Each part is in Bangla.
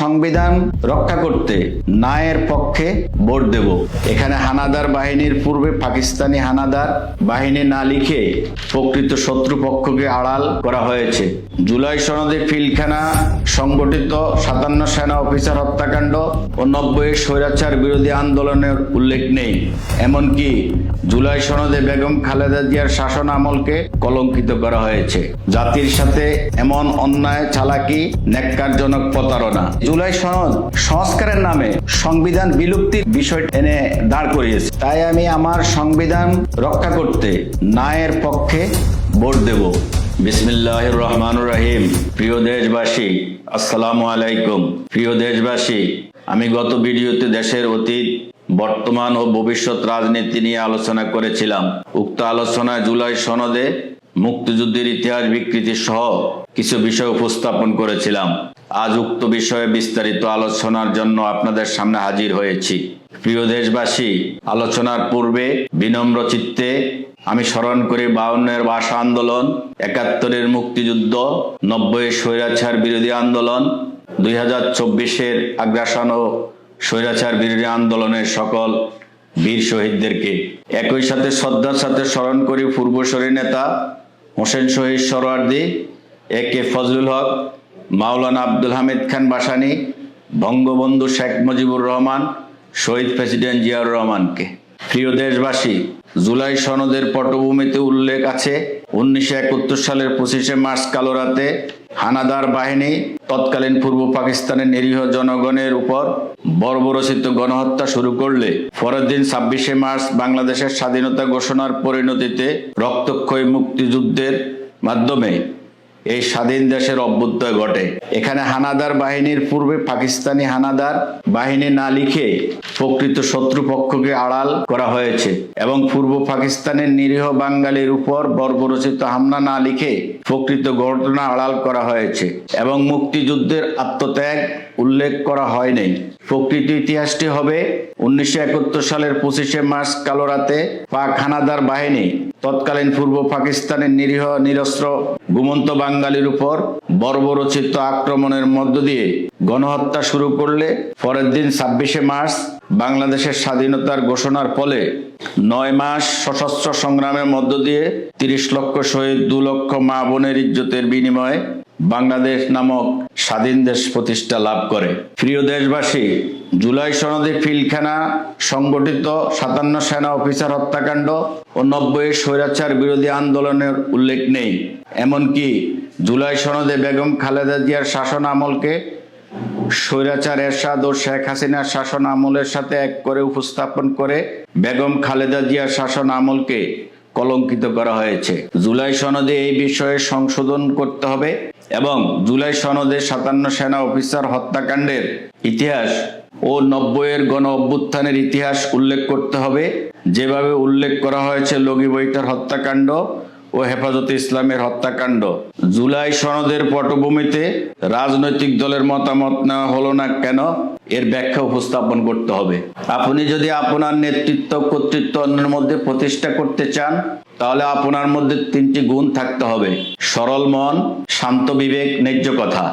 সংবিধান রক্ষা করতে নায়ের পক্ষে ভোট দেব। এখানে হানাদার বাহিনীর পূর্বে পাকিস্তানি হানাদার বাহিনী না লিখে প্রকৃত শত্রুপক্ষকে আড়াল করা হয়েছে। জুলাই সনদে ফিলখানা সংগঠিত সাতান্ন সেনা অফিসার হত্যাকাণ্ড ও নব্বই স্বৈরাচার বিরোধী আন্দোলনের উল্লেখ নেই। এমনকি জুলাই সনদে বেগম খালেদা জিয়ার শাসন আমলকে কলঙ্কিত করা হয়েছে। জাতির সাথে এমন অন্যায়, চালাকি, ন্যাক্কারজনক প্রতারণা। জুলাই সনদ সংস্কারের নামে সংবিধান বিলুপ্তির বিষয় এনে দাঁড় করিয়েছে। তাই আমি আমার সংবিধান রক্ষা করতে নায়ের পক্ষে ভোট দেব। বিসমিল্লাহ রহমান রহিম। প্রিয় দেশবাসী, আসসালামু আলাইকুম। প্রিয় দেশবাসী, আমি গত ভিডিওতে দেশের অতীত, বর্তমান ও ভবিষ্যৎ রাজনীতি নিয়ে আলোচনা করেছিলাম। উক্ত আলোচনায় জুলাই সনদে মুক্তিযুদ্ধের ইতিহাস বিকৃতি সহ কিছু বিষয় উপস্থাপন করেছিলাম। আজ উক্ত বিষয়ে বিস্তারিত আলোচনার জন্য আপনাদের সামনে হাজির হয়েছি। প্রিয় দেশবাসী, আলোচনার পূর্বে বিনম্র চিত্তে আমি স্মরণ করি বাউন্নের ভাষা আন্দোলন, একাত্তরের মুক্তিযুদ্ধ নব্বই স্বৈরাচার বিরোধী আন্দোলন, দুই হাজার চব্বিশের আগ্রাসন ও স্বৈরাচার বিরোধী আন্দোলনের সকল বীর শহীদদেরকে। একই সাথে শ্রদ্ধার সাথে স্মরণ করি পূর্বসরী নেতা হোসেন শহীদ সরোয়ার্দি এ কে ফজলুল হক মাওলানা আব্দুল হামিদ খান বাসানি, বঙ্গবন্ধু শেখ মুজিবুর রহমান, শহীদ প্রেসিডেন্ট জিয়াউর রহমানকে। প্রিয় দেশবাসী, জুলাই সনদের পটভূমিতে উল্লেখ আছে, উনিশশো একাত্তর সালের পঁচিশে মার্চ কালো রাতে হানাদার বাহিনী তৎকালীন পূর্ব পাকিস্তানের নিরীহ জনগণের উপর বর্বরচিত গণহত্যা শুরু করলে, পরের দিন ছাব্বিশে মার্চ বাংলাদেশের স্বাধীনতা ঘোষণার পরিণতিতে রক্তক্ষয়ী মুক্তিযুদ্ধের মাধ্যমে এই স্বাধীন দেশের অভ্যুদয় ঘটে। এখানে হানাদার বাহিনীর পূর্বে পাকিস্তানি হানাদার বাহিনী না লিখে প্রকৃত শত্রুপক্ষকে আড়াল করা হয়েছে এবং পূর্ব পাকিস্তানের নিরীহ বাঙালির উপর বর্বরচিত হামলা না লিখে প্রকৃত ঘটনা আড়াল করা হয়েছে এবং মুক্তিযুদ্ধের আত্মত্যাগ উল্লেখ করা হয়নি প্রকৃত ইতিহাসটি হবে উনিশশো একাত্তর সালের পঁচিশে মার্চ কালো রাতে পাক হানাদার বাহিনী তৎকালীন পূর্ব পাকিস্তানের নিরীহ নিরস্ত্র ঘুমন্ত বাঙালির উপর বর্বরচিত আক্রমণের মধ্য দিয়ে গণহত্যা শুরু করলে পরের দিন ছাব্বিশে মার্চ বাংলাদেশের স্বাধীনতার ঘোষণার ফলে নয় মাস সশস্ত্র সংগ্রামের মধ্য দিয়ে তিরিশ লক্ষ শহীদ, দু লক্ষ মা বোনের ইজ্জতের বিনিময়ে বাংলাদেশ নামক স্বাধীন দেশ প্রতিষ্ঠা লাভ করে। প্রিয় দেশবাসী, জুলাই সনদে ফিলখানা সংগঠিত সাতান্ন সেনা অফিসার হত্যাকাণ্ড ও নব্বই স্বৈরাচার বিরোধী আন্দোলনের উল্লেখ নেই। এমনকি জুলাই সনদে বেগম খালেদা জিয়ার শাসন আমলকে স্বৈরাচার এরশাদ ও শেখ হাসিনার শাসন আমলের সাথে এক করে উপস্থাপন করে বেগম খালেদা জিয়ার শাসন আমলকে কলঙ্কিত করা হয়েছে। জুলাই সনদে এই বিষয়ে সংশোধন করতে হবে। এবং জুলাই সনদে সাতান্ন সেনা অফিসার হত্যাকাণ্ডের ইতিহাস ও নব্বইয়ের গণ অভ্যুত্থানের ইতিহাস উল্লেখ করতে হবে। যেভাবে উল্লেখ করা হয়েছে লগি বৈঠার হত্যাকাণ্ড ও হেফাজতে ইসলামের হত্যাকাণ্ড। জুলাই সনদের পটভূমিতে রাজনৈতিক দলের মতামত নেওয়া হলো না কেন? এর ব্যাখ্যা উপস্থাপন করতে হবে। আপনি যদি আপনার নেতৃত্ব, কর্তৃত্ব অন্যের মধ্যে প্রতিষ্ঠা করতে চান তাহলে আপনার মধ্যে তিনটি গুণ থাকতে হবে। সরল মন, শান্ত বিবেক, ন্যায্য কথা।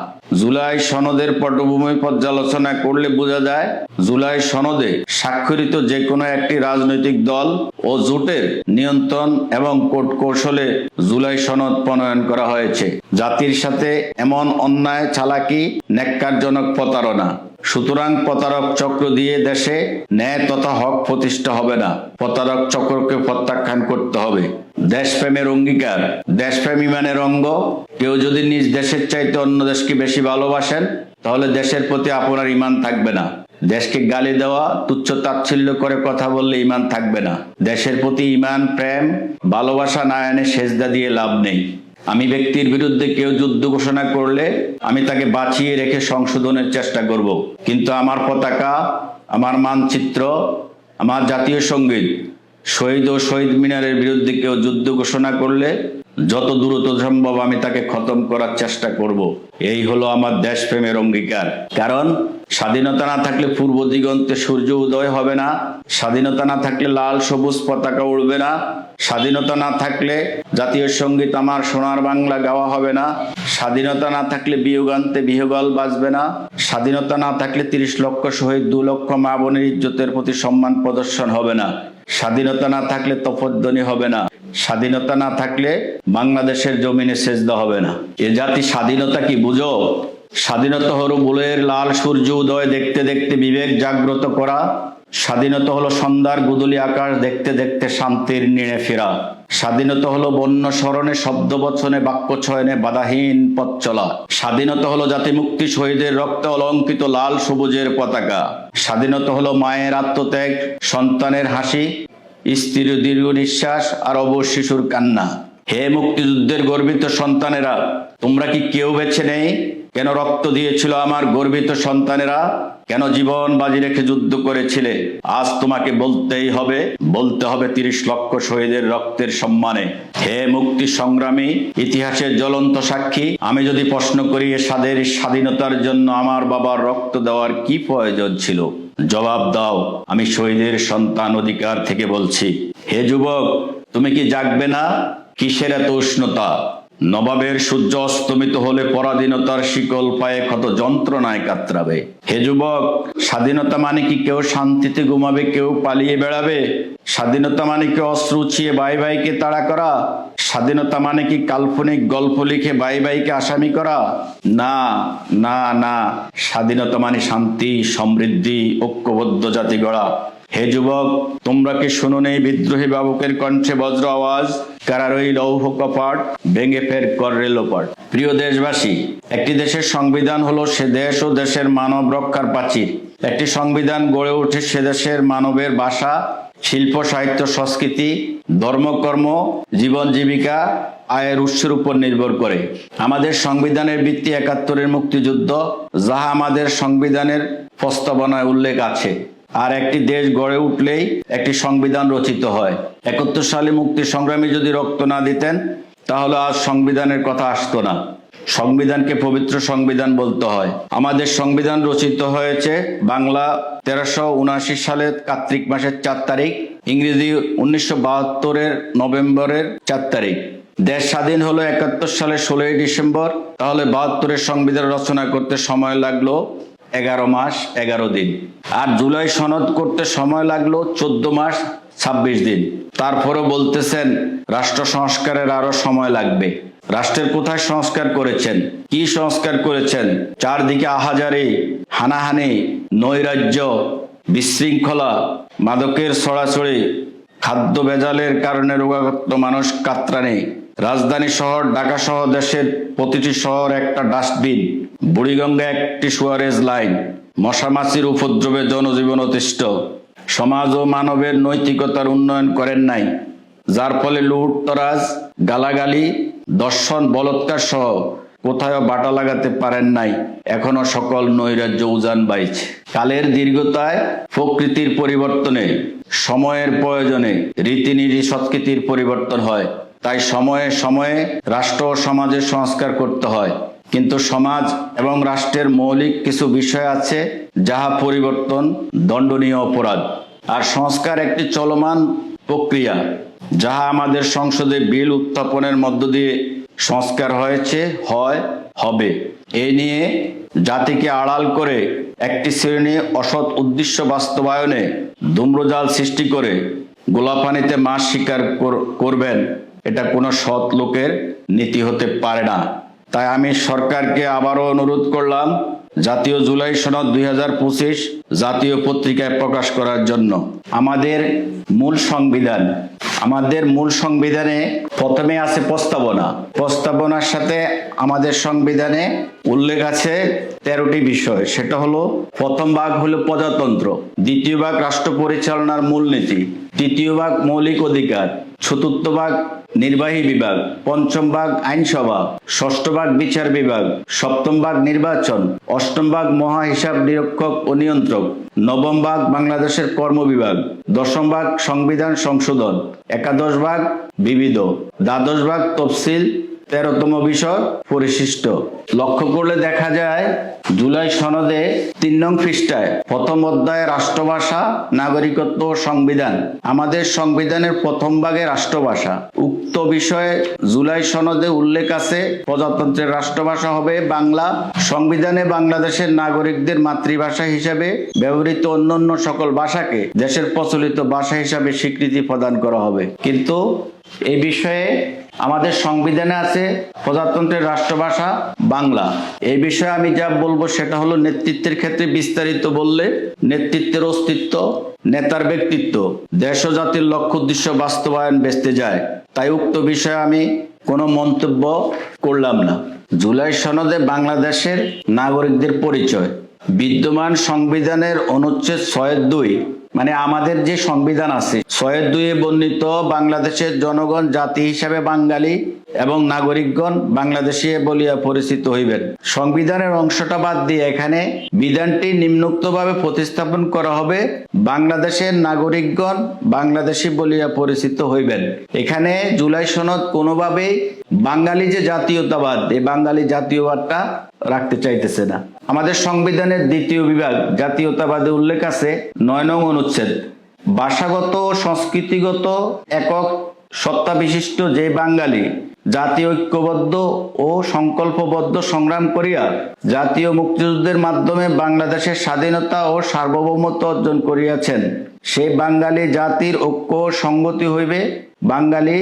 জুলাই সনদের পটভূমি পর্যালোচনা করলে বোঝা যায়, জুলাই সনদে স্বাক্ষরিত যে কোনো একটি রাজনৈতিক দল ও জোটের নিয়ন্ত্রণ এবং কোট কৌশলে জুলাই সনদ প্রণয়ন করা হয়েছে। জাতির সাথে এমন অন্যায়, চালাকি, ন্যাক্কারজনক প্রতারণা। সুতরাং প্রতারক চক্র দিয়ে দেশে ন্যায় তথা হক প্রতিষ্ঠা হবে না। প্রতারক চক্রকে প্রত্যাখ্যান করতে হবে। দেশপ্রেমের অঙ্গীকার। দেশপ্রেম ইমানের অঙ্গ। কেউ যদি নিজ দেশের চাইতে অন্য দেশকে বেশি ভালোবাসেন, তাহলে দেশের প্রতি আপনার ইমান থাকবে না। দেশকে গালি দেওয়া, তুচ্ছ তাচ্ছিল্য করে কথা বললে ইমান থাকবে না। দেশের প্রতি ইমান, প্রেম, ভালোবাসা না এনে সেজদা দিয়ে লাভ নেই। আমি ব্যক্তির বিরুদ্ধে কেউ যুদ্ধ ঘোষণা করলে আমি তাকে বাঁচিয়ে রেখে সংশোধনের চেষ্টা করব। কিন্তু আমার পতাকা, আমার মানচিত্র, আমার জাতীয় সংগীত, শহীদ ও শহীদ মিনারের বিরুদ্ধে কেউ যুদ্ধ ঘোষণা করলে যত দ্রুত সম্ভব আমি তাকে খতম করার চেষ্টা করব। এই হলো আমার দেশপ্রেমের অঙ্গীকার কারণ, স্বাধীনতা না থাকলে পূর্ব দিগন্তে সূর্য উদয় হবে না, স্বাধীনতা না থাকলে লাল সবুজ পতাকা উড়বে না, স্বাধীনতা না থাকলে জাতীয় সংগীত আমার সোনার বাংলা গাওয়া হবে না, স্বাধীনতা না থাকলে বিয়োগান্তে বিহগল বাজবে না, স্বাধীনতা না থাকলে তিরিশ লক্ষ শহীদ, দু লক্ষ মা বোনের ইজ্জতের প্রতি সম্মান প্রদর্শন হবে না, স্বাধীনতা না থাকলে তপধ্বনি হবে না স্বাধীনতা না থাকলে বাংলাদেশের জমিনে সেজদা হবে না। এ জাতি স্বাধীনতা কি, বুঝো? স্বাধীনতা হলো বুলের লাল সূর্য উদয় দেখতে দেখতে বিবেক জাগ্রত করা। স্বাধীনতা হলো সন্ধ্যার গুদুলি আকাশ দেখতে দেখতে শান্তির নিড়ে ফেরা। স্বাধীনতা হলো বন্য স্মরণে, শব্দ বচনে, বাক্য ছয়নে বাধাহীন পথ চলা। স্বাধীনতা হলো জাতি মুক্তি শহীদের রক্তে অলঙ্কিত লাল সবুজের পতাকা। স্বাধীনতা হলো মায়ের আত্মত্যাগ, সন্তানের হাসি স্ত্রীর দীর্ঘ নিঃশ্বাস আর অবশ শিশুর কান্না। হে মুক্তিযুদ্ধের গর্বিত সন্তানেরা, তোমরা কি কেউ বেছে নেই? কেন রক্ত দিয়েছিল আমার গর্বিত সন্তানেরা? কেন জীবন বাজি রেখে যুদ্ধ করেছিলে? আজ তোমাকে বলতেই হবে, বলতে হবে তিরিশ লক্ষ শহীদের রক্তের সম্মানে। হে মুক্তি সংগ্রামী ইতিহাসের জ্বলন্ত সাক্ষী, আমি যদি প্রশ্ন করি এ স্বাদের স্বাধীনতার জন্য আমার বাবার রক্ত দেওয়ার কি প্রয়োজন ছিল? জবাব দাও। আমি শহীদের সন্তান অধিকার থেকে বলছি। হে যুবক, তুমি কি জাগবে না? কিসের এত উষ্ণতা? নবাবের সূর্য অস্তমিত হলে পরাধীনতার শিকল পায়ে ক্ষত যন্ত্রণায় কাতরাবে। হে যুবক, স্বাধীনতা মানে কি? কেউ শান্তিতে ঘুমাবে, কেউ পালিয়ে বেড়াবে। স্বাধীনতা মানে কি? অস্ত্র উছিয়ে বাই ভাইকে তাড়া করা? স্বাধীনতা মানে কি? কাল্পনিক গল্প লিখে বাই ভাইকে আসামি করা? না না না। স্বাধীনতা মানে শান্তি, সমৃদ্ধি, ঐক্যবদ্ধ জাতি গড়া। হে যুবক, তোমরা কি শুনো নেই বিদ্রোহী বাবুকের কণ্ঠে বজ্র আওয়াজ? কারার ওই লৌহ কপাট, ভেঙে ফের কর রেলোপাট প্রিয় দেশবাসী, একটি দেশের সংবিধান হলো সে দেশ ও দেশের মানব রক্ষার প্রাচীর। একটি সংবিধান গড়ে ওঠে সে দেশের মানবের ভাষা, শিল্প, সাহিত্য, সংস্কৃতি ধর্মকর্ম জীবন, জীবিকা, আয়ের উৎসের উপর নির্ভর করে। আমাদের সংবিধানের ভিত্তি একাত্তরের মুক্তিযুদ্ধ, যাহা আমাদের সংবিধানের প্রস্তাবনায় উল্লেখ আছে। আর একটি দেশ গড়ে উঠলেই একটি সংবিধান রচিত হয়। একাত্তর সালে মুক্তি সংগ্রামী যদি রক্ত না দিতেন, তাহলে আজ সংবিধানের কথা আসতো না। সংবিধানকে পবিত্র সংবিধান বলতে হয়। আমাদের সংবিধান রচিত হয়েছে বাংলা তেরোশো উনআশি সালের কার্তিক মাসের চার তারিখ, ইংরেজি উনিশশো বাহাত্তরের নভেম্বরের চার তারিখ। দেশ স্বাধীন হলো একাত্তর সালের ষোলোই ডিসেম্বর, তাহলে বাহাত্তরের সংবিধান রচনা করতে সময় লাগল এগারো মাস, এগারো দিন। আর জুলাই সনদ করতে সময় লাগল চোদ্দ মাস, ছাব্বিশ দিন। তারপরে বলতেছেন, রাষ্ট্র সংস্কারের আরও সময় লাগবে। রাষ্ট্রের কোথায় সংস্কার করেছেন? কি সংস্কার করেছেন? চারদিকে আহাজারি, হানাহানি, নৈরাজ্য, বিশৃঙ্খলা, মাদকের ছড়াছড়ি, খাদ্য ভেজালের কারণে রোগাগ্রস্ত মানুষ কাতরানি। রাজধানী শহর ঢাকা সহ দেশের প্রতিটি শহর একটা ডাস্টবিন। বুড়িগঙ্গা একটি সুয়ারেজ লাইন। মশামাছির উপদ্রবে জনজীবন অতিষ্ঠ। সমাজ ও মানবের নৈতিকতার উন্নয়ন করেন নাই। যার ফলে লুটতরাজ গালাগালি, দর্শন, বলৎকার সহ কোথাও বাটা লাগাতে পারেন নাই। এখনও সকল নৈরাজ্য উজান বাইছে। কালের দীর্ঘতায়, প্রকৃতির পরিবর্তনে, সময়ের প্রয়োজনে, রীতিনীতি সংস্কৃতির পরিবর্তন হয়। তাই সময়ে সময়ে রাষ্ট্র ও সমাজের সংস্কার করতে হয়। কিন্তু সমাজ এবং রাষ্ট্রের মৌলিক কিছু বিষয় আছে যাহা পরিবর্তন, দণ্ডনীয় অপরাধ। আর সংস্কার একটি চলমান প্রক্রিয়া, যাহা আমাদের সংসদে বিল উত্থাপনের মধ্য দিয়ে সংস্কার হয়েছে, হয়, হবে। এ নিয়ে জাতিকে আড়াল করে একটি শ্রেণি অসৎ উদ্দেশ্য বাস্তবায়নে ধূম্রজাল সৃষ্টি করে গোলাপানিতে মাছ শিকার কর- করবেন। এটা কোনো সৎ লোকের নীতি হতে পারে না। তাই আমি সরকারকে আবারও অনুরোধ করলাম জাতীয় জুলাই সনদ দুই জাতীয় পত্রিকায় প্রকাশ করার জন্য। আমাদের মূল সংবিধান, আমাদের মূল সংবিধানে প্রথমে আছে প্রস্তাবনা। প্রস্তাবনার সাথে আমাদের সংবিধানে উল্লেখ আছে তেরোটি বিষয়। সেটা হলো, প্রথম ভাগ হলো প্রজাতন্ত্র, দ্বিতীয় ভাগ রাষ্ট্র পরিচালনার মূলনীতি, তৃতীয় ভাগ মৌলিক অধিকার, চতুর্থ ভাগ নির্বাহী বিভাগ, পঞ্চম ভাগ আইনসভা, ষষ্ঠ ভাগ বিচার বিভাগ, সপ্তম ভাগ নির্বাচন, অষ্টম ভাগ মহা হিসাব নিরীক্ষক ও নিয়ন্ত্রক, নবম ভাগ বাংলাদেশের কর্ম বিভাগ, দশম ভাগ সংবিধান সংশোধন, একাদশ ভাগ বিবিধ, দ্বাদশ ভাগ তফসিল তেরোতম বিষয় পরিশিষ্ট। লক্ষ্য করলে দেখা যায়, জুলাই সনদে তিন নং পৃষ্ঠায় প্রথম অধ্যায়ে রাষ্ট্রভাষা, নাগরিকত্ব ও সংবিধান। আমাদের সংবিধানের প্রথম ভাগে রাষ্ট্রভাষা। উক্ত বিষয়ে জুলাই সনদে উল্লেখ আছে, প্রজাতন্ত্রের রাষ্ট্রভাষা হবে বাংলা। সংবিধানে বাংলাদেশের নাগরিকদের মাতৃভাষা হিসাবে ব্যবহৃত অন্যান্য সকল ভাষাকে দেশের প্রচলিত ভাষা হিসাবে স্বীকৃতি প্রদান করা হবে। কিন্তু এই বিষয়ে আমাদের সংবিধানে আছে প্রজাতন্ত্রের রাষ্ট্রভাষা বাংলা। এই বিষয়ে আমি যা বলব সেটা হলো নেতৃত্বের ক্ষেত্রে বিস্তারিত বললে নেতৃত্বের অস্তিত্ব, নেতার ব্যক্তিত্ব, দেশ ও জাতির লক্ষ্য উদ্দেশ্য বাস্তবায়ন বেচতে যায়। তাই উক্ত বিষয়ে আমি কোনো মন্তব্য করলাম না। জুলাই সনদে বাংলাদেশের নাগরিকদের পরিচয়। বিদ্যমান সংবিধানের অনুচ্ছেদ ছয়ের দুই মানে আমাদের যে সংবিধান আছে, ছয়ের দুইয়ে বর্ণিত বাংলাদেশের জনগণ, জাতি হিসাবে বাঙালি এবং নাগরিকগণ বাংলাদেশে বলিয়া পরিচিত হইবেন। সংবিধানের অংশটা বাদ দিয়ে এখানে বিধানটি নিম্নোক্তভাবে প্রতিস্থাপন করা হবে বাংলাদেশের নাগরিকগণ বাংলাদেশি বলিয়া পরিচিত হইবেন। এখানে জুলাই সনদ কোনোভাবেই বাঙালি যে জাতীয়তাবাদ, এই বাঙালি জাতীয়বাদটা রাখতে চাইতেছে না। আমাদের সংবিধানের দ্বিতীয় বিভাগ, জাতীয়তাবাদে উল্লেখ আছে নয় নং অনুচ্ছেদ। ভাষাগত সংস্কৃতিগত একক সত্তা বিশিষ্ট যে বাঙালি জাতীয় ঐক্যবদ্ধ ও সংকল্পবদ্ধ সংগ্রাম করিয়া জাতীয় মুক্তিযুদ্ধের মাধ্যমে বাংলাদেশের স্বাধীনতা ও সার্বভৌমত্ব অর্জন করিয়াছেন। সে বাঙালি জাতির ঐক্য সংগতি হইবে। বাঙালি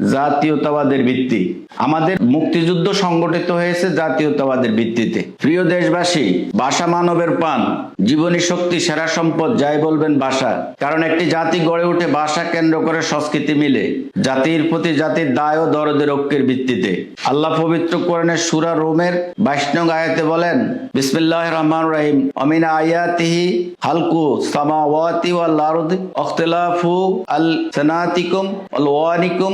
জাতীয়তাবাদের ভিত্তি। আমাদের মুক্তিযুদ্ধ সংগঠিত হয়েছে জাতীয়তাবাদের ভিত্তিতে। প্রিয় দেশবাসী ভাষা মানবের পান। জীবনী শক্তি, সেরা সম্পদ, যাই বলবেন ভাষা কারণ একটি জাতি গড়ে উঠে ভাষা কেন্দ্র করে সংস্কৃতি মিলে। জাতির প্রতি জাতির দায় ও দরদের ঐক্যের ভিত্তিতে। আল্লাহ পবিত্র কোরআনের সুরা রোমের বাইশ নং আয়াতে বলেন বিসমিল্লাহ রহমান রহিম, অমিন আয়াতিহি হালকু সামাওয়াতি ওয়াল আরদ ইখতিলাফু আল সানাতিকুম ওয়াল ওয়ানিকুম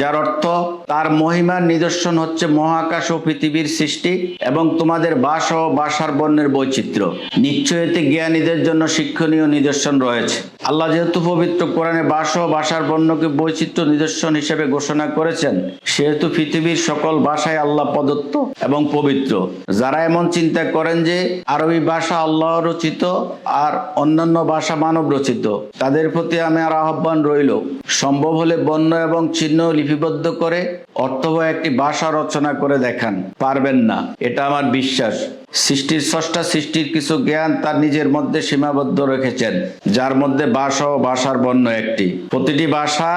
যার অর্থ তার মহিমার নিদর্শন হচ্ছে মহাকাশ ও পৃথিবীর সৃষ্টি এবং তোমাদের ভাষা ও ভাষার বর্ণের বৈচিত্র্য। নিশ্চয় এতে জ্ঞানীদের জন্য শিক্ষণীয় নিদর্শন রয়েছে। আল্লাহ যেহেতু পবিত্র কোরআনে ভাষা ও ভাষার বর্ণকে বৈচিত্র্য নিদর্শন হিসেবে ঘোষণা করেছেন, সেহেতু পৃথিবীর সকল ভাষায় আল্লাহ প্রদত্ত এবং পবিত্র। যারা এমন চিন্তা করেন যে, আরবি ভাষা আল্লাহ রচিত আর অন্যান্য ভাষা মানব রচিত, তাদের প্রতি আমি আর আহ্বান রইল। সম্ভব হলে বন্য এবং চিহ্ন লিপিবদ্ধ করে অর্থবহ একটি ভাষা রচনা করে দেখান। পারবেন না। এটা আমার বিশ্বাস। সৃষ্টির স্রষ্টা সৃষ্টির কিছু জ্ঞান তার নিজের মধ্যে সীমাবদ্ধ রেখেছেন, যার মধ্যে ভাষা ও ভাষার বর্ণ একটি। প্রতিটি ভাষা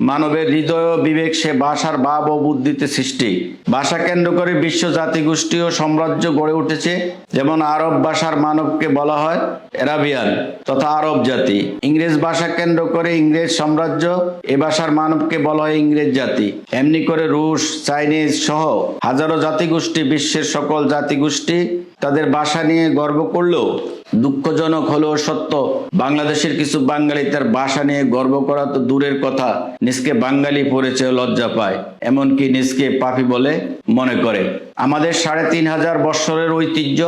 মানবের হৃদয় ও বিবেক সে ভাষার ভাব ও বুদ্ধিতে সৃষ্টি। ভাষা কেন্দ্র করে বিশ্ব জাতিগোষ্ঠী ও সাম্রাজ্য গড়ে উঠেছে, যেমন আরব ভাষার মানবকে বলা হয় এরাবিয়ান তথা আরব জাতি। ইংরেজ ভাষা কেন্দ্র করে ইংরেজ সাম্রাজ্য এ ভাষার মানবকে বলা হয় ইংরেজ জাতি। এমনি করে রুশ, চাইনিজ সহ হাজারো জাতিগোষ্ঠী, বিশ্বের সকল জাতিগোষ্ঠী তাদের ভাষা নিয়ে গর্ব করলেও দুঃখজনক হলেও সত্য, বাংলাদেশের কিছু বাঙালি তার ভাষা নিয়ে গর্ব করা তো দূরের কথা। নিজকে বাঙালি পড়েছে লজ্জা পায়, এমনকি নিজকে পাপি বলে মনে করে। আমাদের সাড়ে তিন হাজার বৎসরের ঐতিহ্য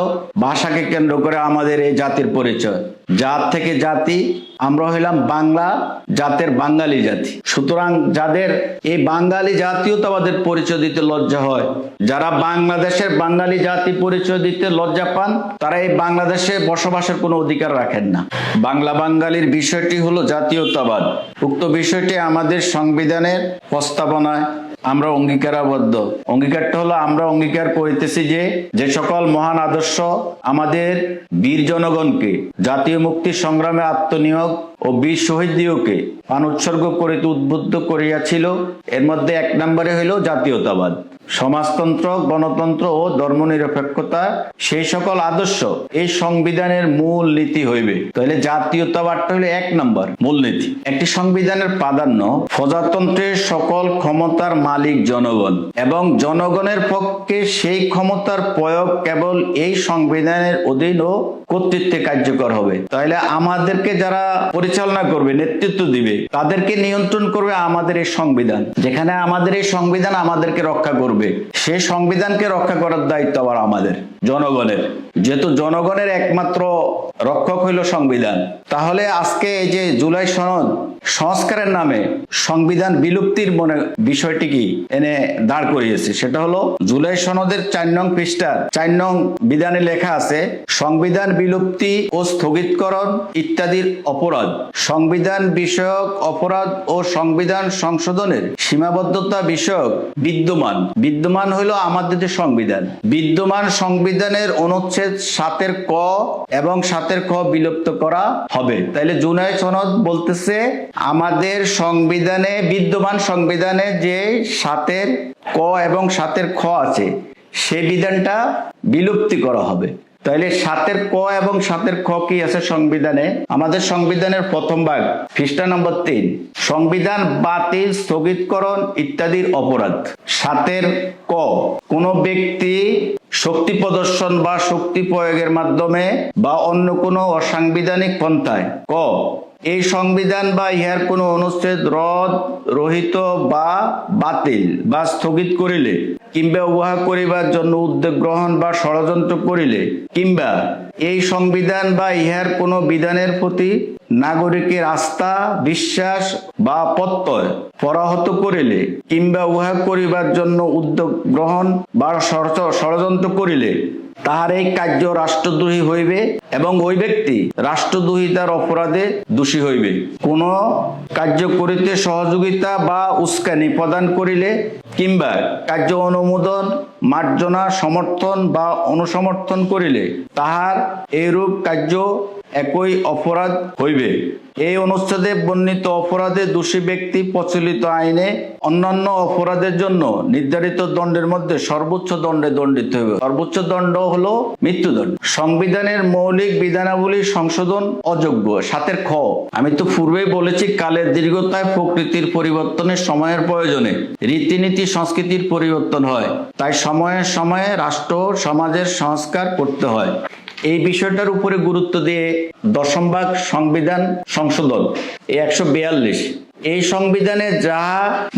ভাষাকে কেন্দ্র করে আমাদের এই জাতির পরিচয়। জাত থেকে জাতি, আমরা হইলাম বাংলা জাতের বাঙালি জাতি। সুতরাং যাদের এই বাঙালি জাতীয়তাবাদের পরিচয় দিতে লজ্জা হয়। যারা বাংলাদেশের বাঙালি জাতি পরিচয় দিতে লজ্জা পান, তারা এই বাংলাদেশে বসবাসের কোনো অধিকার রাখেন না। বাংলা বাঙালির বিষয়টি হলো জাতীয়তাবাদ। উক্ত বিষয়টি আমাদের সংবিধানের প্রস্তাবনায় আমরা অঙ্গীকারাবদ্ধ। অঙ্গীকারটা হলো আমরা অঙ্গীকার করিতেছি যে যে সকল মহান আদর্শ আমাদের বীর জনগণকে জাতীয় মুক্তি সংগ্রামে আত্মনিয়োগ ও বীর শহীদদিওকে প্রাণ উৎসর্গ করিতে উদ্বুদ্ধ করিয়াছিল। এর মধ্যে এক নম্বরে হইল জাতীয়তাবাদ। সমাজতন্ত্র, গণতন্ত্র ও ধর্মনিরপেক্ষতা, সেই সকল আদর্শ এই সংবিধানের মূল নীতি হইবে। তাহলে জাতীয়তাবাদটা হলো এক নম্বর মূলনীতি একটি সংবিধানের প্রাধান্য প্রজাতন্ত্রের সকল ক্ষমতার মালিক জনগণ এবং জনগণের পক্ষে সেই ক্ষমতার প্রয়োগ কেবল এই সংবিধানের অধীন ও কর্তৃত্বে কার্যকর হবে। তাহলে আমাদেরকে যারা পরিচালনা করবে, নেতৃত্ব দিবে, তাদেরকে নিয়ন্ত্রণ করবে আমাদের এই সংবিধান, যেখানে আমাদের এই সংবিধান আমাদেরকে রক্ষা করবে। সেই সংবিধানকে রক্ষা করার দায়িত্ব আবার আমাদের, জনগণের। যেহেতু জনগণের একমাত্র রক্ষক হইল সংবিধান, তাহলে আজকে এই যে জুলাই সনদ সংস্কারের নামে সংবিধান বিলুপ্তির মনে বিষয়টি কি এনে দাঁড় করিয়েছে? সেটা হলো জুলাই সনদের চার নং পৃষ্ঠার চার নং বিধানে লেখা আছে, সংবিধান বিলুপ্তি ও স্থগিতকরণ ইত্যাদির অপরাধ। সংবিধান বিষয়ক অপরাধ ও সংবিধান সংশোধনের সীমাবদ্ধতা বিষয়ক বিদ্যমান। বিদ্যমান হলো আমাদের যে সংবিধান। বিদ্যমান সংবিধানের অনুচ্ছেদ সাতের ক এবং সাতের ক বিলুপ্ত করা হবে। তাইলে জুলাই সনদ বলতেছে আমাদের সংবিধানে, বিদ্যমান সংবিধানে যে সাতের ক এবং সাতের খ আছে, সে বিধানটা বিলুপ্তি করা হবে। তাইলে সাতের ক এবং সাতের খ কি আছে সংবিধানে? আমাদের সংবিধানের প্রথম ভাগ, পৃষ্ঠা নম্বর তিন, সংবিধান বাতিল, স্থগিতকরণ ইত্যাদির অপরাধ। সাতের ক, কোন ব্যক্তি শক্তি প্রদর্শন বা শক্তি প্রয়োগের মাধ্যমে বা অন্য কোনো অসাংবিধানিক পন্থায়, ক এই সংবিধান বা ইহার কোন অনুচ্ছেদ রদ, রহিত বা বাতিল বা স্থগিত করিলে কিংবা উহা করিবার জন্য উদ্যোগ গ্রহণ বা ষড়যন্ত্র করিলে কিংবা এই সংবিধান বা ইহার কোন বিধানের প্রতি নাগরিকের আস্থা, বিশ্বাস বা প্রত্যয় পরাহত করিলে কিংবা উহা করিবার জন্য উদ্যোগ গ্রহণ বা ষড়যন্ত্র করিলে তাহার এই কার্য রাষ্ট্রদ্রোহী হইবে এবং ওই ব্যক্তি রাষ্ট্রদ্রোহিতার অপরাধে দোষী হইবে। কোন কার্য করিতে সহযোগিতা বা উস্কানি প্রদান করিলে কিংবা কার্য অনুমোদন, মার্জনা, সমর্থন বা অনুসমর্থন করিলে তাহার এইরূপ কার্য একই অপরাধ হইবে। এই অনুচ্ছেদে বর্ণিত অপরাধে দোষী ব্যক্তি প্রচলিত আইনে অন্যান্য অপরাধের জন্য নির্ধারিত দণ্ডের মধ্যে সর্বোচ্চ দণ্ডে দণ্ডিত হইবে। সর্বোচ্চ দণ্ড হলো মৃত্যুদণ্ড। সংবিধানের মৌলিক বিধানাবলী সংশোধন অযোগ্য। সাতের খ, আমি তো পূর্বেই বলেছি কালের দীর্ঘতায় প্রকৃতির পরিবর্তনের সময়ের প্রয়োজনে রীতিনীতি সংস্কৃতির পরিবর্তন হয়। তাই সময়ে সময়ে রাষ্ট্র, সমাজের সংস্কার করতে হয়। এই বিষয়টার উপরে গুরুত্ব দিয়ে দশম ভাগ সংবিধান সংশোধন একশো বিয়াল্লিশ। এই সংবিধানে যা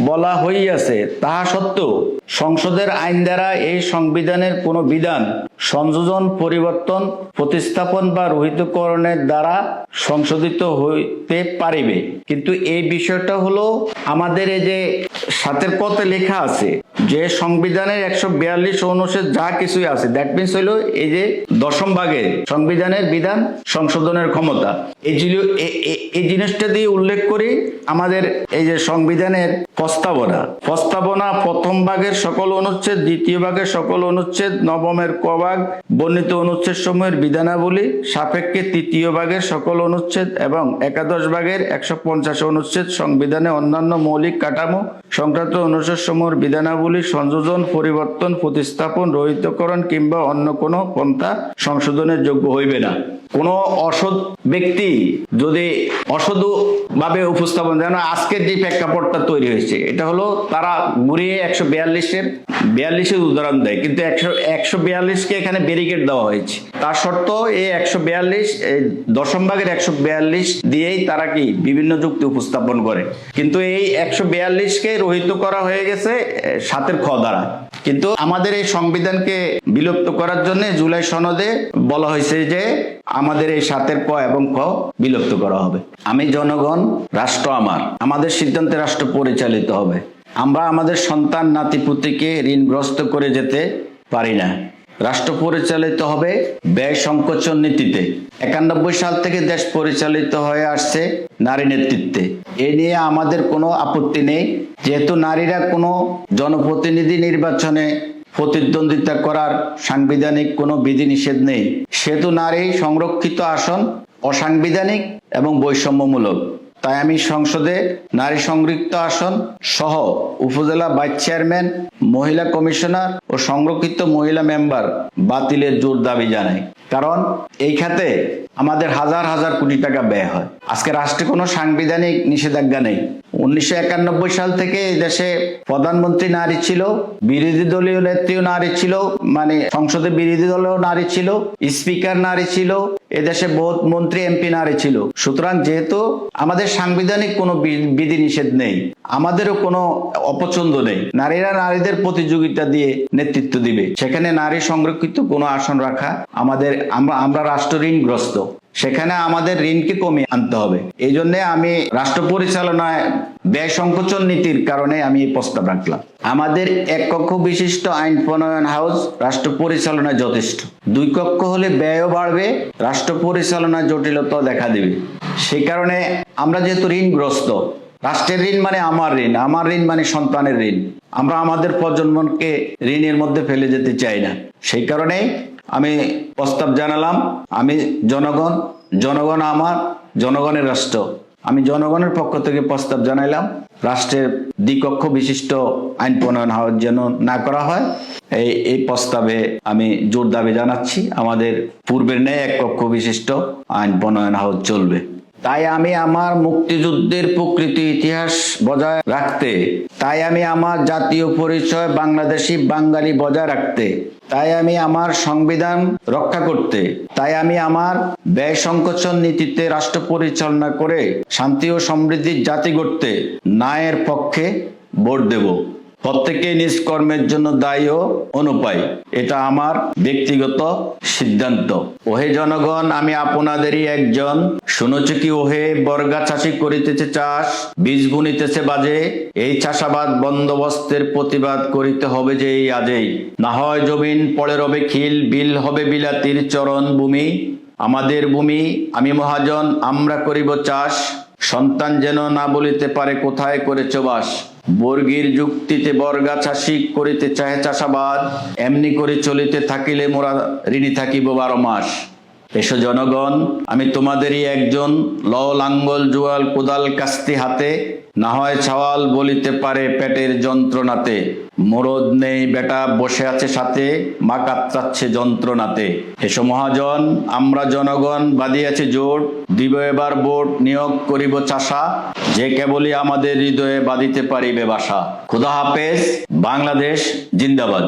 বলা হইয়াছে তাহা সত্ত্বেও সংসদের আইন দ্বারা এই সংবিধানের কোনো বিধান সংযোজন, পরিবর্তন, প্রতিস্থাপন বা রহিতকরণের দ্বারা সংশোধিত হইতে পারিবে। কিন্তু এই বিষয়টা হলো আমাদের এই যে সাতের পথে লেখা আছে, যে সংবিধানের একশো বিয়াল্লিশ অনুচ্ছেদ যা কিছুই আছে দ্যাট মিনস হইল এই যে দশম ভাগে সংবিধানের বিধান, সংশোধনের ক্ষমতা। এই এই জিনিসটা দিয়ে উল্লেখ করি আমাদের এই যে সংবিধানের প্রস্তাবনা। প্রস্তাবনা প্রথম ভাগের সকল অনুচ্ছেদ, দ্বিতীয় ভাগের সকল অনুচ্ছেদ, নবমের ক ভাগ বর্ণিত অনুচ্ছেদ সমূহের বিধানাবলী, সাপেক্ষে তৃতীয় ভাগের সকল অনুচ্ছেদ এবং একাদশ ভাগের একশো পঞ্চাশ অনুচ্ছেদ সংবিধানে অন্যান্য মৌলিক কাঠামো সংক্রান্ত অনুচ্ছেদ সমূহের বিধানাবলী সংযোজন, পরিবর্তন, প্রতিস্থাপন, রহিতকরণ কিংবা অন্য কোনো পন্থা সংশোধনের যোগ্য হইবে না। কোনো অসৎ ব্যক্তি যদি অসৎ ভাবে উপস্থাপন যেন আজকের যে প্রেক্ষাপটটা তৈরি হয়েছে, এটা হলো তারা ঘুরিয়ে একশো বিয়াল্লিশের বিয়াল্লিশের উদাহরণ দেয়, কিন্তু একশো একশো বিয়াল্লিশকে এখানে ব্যারিকেড দেওয়া হয়েছে। তার সত্ত্বেও এই একশো বিয়াল্লিশ দশম ভাগের একশো বিয়াল্লিশ দিয়েই তারা কি বিভিন্ন যুক্তি উপস্থাপন করে। কিন্তু এই একশো বিয়াল্লিশকে রহিত করা হয়ে গেছে সাতের খ দ্বারা। কিন্তু আমাদের এই সংবিধানকে বিলুপ্ত করার জন্য জুলাই সনদে বলা হয়েছে যে আমাদের এই সাতের ক এবং খ বিলুপ্ত করা হবে। আমি জনগণ, রাষ্ট্র আমার। আমাদের সিদ্ধান্তে রাষ্ট্র পরিচালিত হবে। আমরা আমাদের সন্তান নাতিপুতিকে ঋণগ্রস্ত করে যেতে পারি না। রাষ্ট্র পরিচালিত হবে ব্যয় সংকোচন নীতিতে। একানব্বই সাল থেকে দেশ পরিচালিত হয়ে আসছে নারী নেতৃত্বে। এ নিয়ে আমাদের কোনো আপত্তি নেই। যেহেতু নারীরা কোনো জনপ্রতিনিধি নির্বাচনে প্রতিদ্বন্দ্বিতা করার সাংবিধানিক কোনো বিধিনিষেধ নেই। সেহেতু নারী সংরক্ষিত আসন অসাংবিধানিক এবং বৈষম্যমূলক। তাই আমি সংসদে নারী সংরক্ষিত আসন সহ উপজেলা ভাইস চেয়ারম্যান মহিলা কমিশনার ও সংরক্ষিত মহিলা মেম্বার বাতিলের জোর দাবি জানায়। কারণ এই খাতে আমাদের হাজার হাজার কোটি টাকা ব্যয় হয়। আজকে রাষ্ট্রে কোনো সাংবিধানিক নিষেধাজ্ঞা নেই। উনিশশো একানব্বই সাল থেকে এই দেশে প্রধানমন্ত্রী নারী ছিল, বিরোধী দলীয় নেত্রীও নারী ছিল মানে সংসদে বিরোধী দলেও নারী ছিল, স্পিকার নারী ছিল এদেশে বহুত মন্ত্রী, এমপি নারী ছিল। সুতরাং যেহেতু আমাদের সাংবিধানিক কোনো বিধি নিষেধ নেই, আমাদেরও কোনো অপছন্দ নেই। নারীরা নারীদের প্রতিযোগিতা দিয়ে নেতৃত্ব দিবে। সেখানে নারী সংরক্ষিত কোনো আসন রাখা আমাদের, আমরা আমরা রাষ্ট্র ঋণগ্রস্ত। সেখানে আমাদের ঋণকে কমিয়ে আনতে হবে। এই জন্য আমি রাষ্ট্র পরিচালনায় ব্যয় সংকোচন নীতির কারণে আমি এই প্রস্তাব রাখলাম। আমাদের এক কক্ষ বিশিষ্ট আইন প্রণয়ন হাউস রাষ্ট্র পরিচালনায় যথেষ্ট। দুই কক্ষ হলে ব্যয়ও বাড়বে, রাষ্ট্র পরিচালনায় জটিলতা দেখা দেবে। সেই কারণে আমরা যেহেতু ঋণগ্রস্ত, রাষ্ট্রের ঋণ মানে আমার ঋণ আমার ঋণ মানে সন্তানের ঋণ। আমরা আমাদের প্রজন্মকে ঋণের মধ্যে ফেলে যেতে চাই না। সেই কারণে আমি প্রস্তাব জানালাম, আমি জনগণ জনগণ আমার, জনগণের রাষ্ট্র। আমি জনগণের পক্ষ থেকে প্রস্তাব জানাইলাম, রাষ্ট্রের দ্বিকক্ষ বিশিষ্ট আইন প্রণয়ন হওয়ার জন্য না করা হয়। এই এই প্রস্তাবে আমি জোর দাবি জানাচ্ছি, আমাদের পূর্বের ন্যায় এক কক্ষ বিশিষ্ট আইন প্রণয়ন হাউস চলবে। তাই আমি আমার মুক্তিযুদ্ধের প্রকৃতি ইতিহাস বজায় রাখতে, তাই আমি আমার জাতীয় পরিচয় বাংলাদেশি বাঙালি বজায় রাখতে, তাই আমি আমার সংবিধান রক্ষা করতে, তাই আমি আমার ব্যয় সংকোচন নীতিতে রাষ্ট্র পরিচালনা করে শান্তি ও সমৃদ্ধির জাতি গড়তে ন্যায়ের পক্ষে ভোট দেব। প্রত্যেকে নিজ কর্মের জন্য দায়ী ও অনুপায়। এটা আমার ব্যক্তিগত সিদ্ধান্ত। ওহে জনগণ, আমি আপনাদেরই একজন। শুনেছ কি ওহে বর্গা চাষি করিতেছে চাষ? বীজ বুনিতেছে বাজে। এই চাষাবাদ বন্দোবস্তের প্রতিবাদ করিতে হবে যে এই আজেই। না হয় জমিন পড়ে রবে খিল, বিল হবে বিলাতির চরণ ভূমি। আমাদের ভূমি, আমি মহাজন, আমরা করিব চাষ। সন্তান যেন না বলিতে পারে, কোথায় করেছ বাস? বর্গীর যুক্তিতে বর্গা চাষি করিতে চাহে চাষাবাদ, এমনি করে চলিতে থাকিলে মোরা ঋণী থাকিব বারো মাস। এসো জনগণ, আমি তোমাদেরই একজন ল লাঙ্গল জুয়াল কোদাল কাস্তি হাতে, না হয় ছাওয়াল বলিতে পারে পেটের যন্ত্রণাতে। মরদ নেই বেটা বসে আছে সাথে, মা কাতরাচ্ছে যন্ত্রণাতে। এসো মহাজন, আমরা জনগণ বাদিয়াছে জোট, দিব এবার ভোট নিয়োগ করিব চাষা, যে কেবলই আমাদের হৃদয়ে বাঁধিতে পারিবে বাসা। খুদা হাফেজ, বাংলাদেশ জিন্দাবাদ।